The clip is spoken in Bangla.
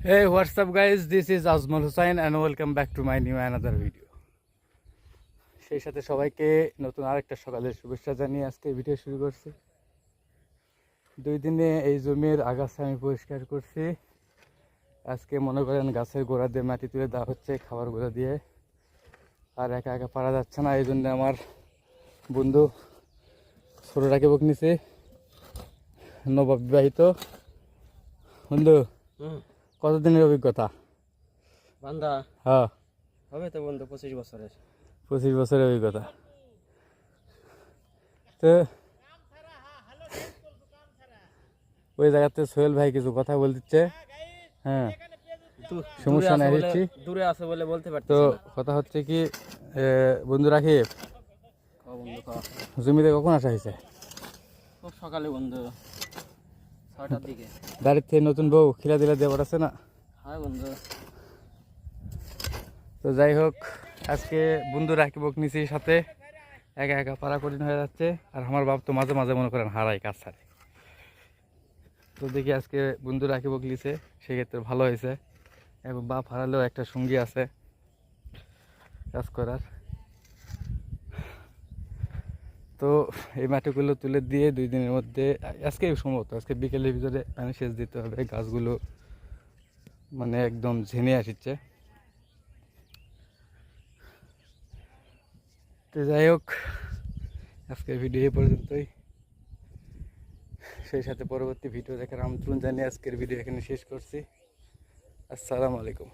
Hey, what's up, guys? This is Azmal Hussain, and welcome back to my new another video. সেই সাথে সবাইকে নতুন আরেকটা সকালের শুভেচ্ছা জানিয়ে আজকে ভিডিও শুরু করছি। দুই দিনে এই জমির আগাছা আমি পরিষ্কার করছি। আজকে মনে করেন গাছের গোড়া দিয়ে মাটি তুলে দেওয়া হচ্ছে খাবার গোড়া দিয়ে। আর একা একা পারা যাচ্ছে না এই জন্য আমার বন্ধু ছোটোটাকে বুক নিছে। নবাব বিবাহিত বন্ধু হুম। কতদিনের অভিজ্ঞতা? বান্দা হ্যাঁ। হবে তো বন্ধু পঁচিশ বছরের। পঁচিশ বছরের অভিজ্ঞতা। তো ওই জায়গাতে সোহেল ভাই কিছু কথা বল বলতেছে হ্যাঁ। সমস্যা নাই, দেখছি। দূরে আছে বলে বলতে পারছি তো কথা হচ্ছে কি বন্ধু রাখি জমিতে কখন আসা হয়েছে? খুব সকালে বন্ধু। দিকে। গাড়ির থেকে নতুন বউ খিলা দিলা দেওয়ার আছে না? হ্যাঁ বন্ধু। তো যাই হোক আজকে বন্ধু রাখি বক নিছি সাথে। একা একা পাড়া কঠিন হয়ে যাচ্ছে আর আমার বাপ তো মাঝে মাঝে মনে করেন হারাই কাজ ছাড়ে। তো দেখি আজকে বন্ধু রাখি বক লিছে সেক্ষেত্রে ভালো হয়েছে। এবং বাপ হারালেও একটা সঙ্গী আছে কাজ করার। তো এই মাটিগুলো তুলে দিয়ে দুই দিনের মধ্যে, আজকে সম্ভবত, আজকে বিকেলের ভিতরে পানি সেচ দিতে হবে, গাছগুলো মানে একদম ঝেনে আসছে। তো যাই হোক, আজকের ভিডিও এই পর্যন্তই। সেই সাথে পরবর্তী ভিডিও দেখার আমন্ত্রণ জানিয়ে আজকের ভিডিও এখানে শেষ করছি। আসসালামু আলাইকুম।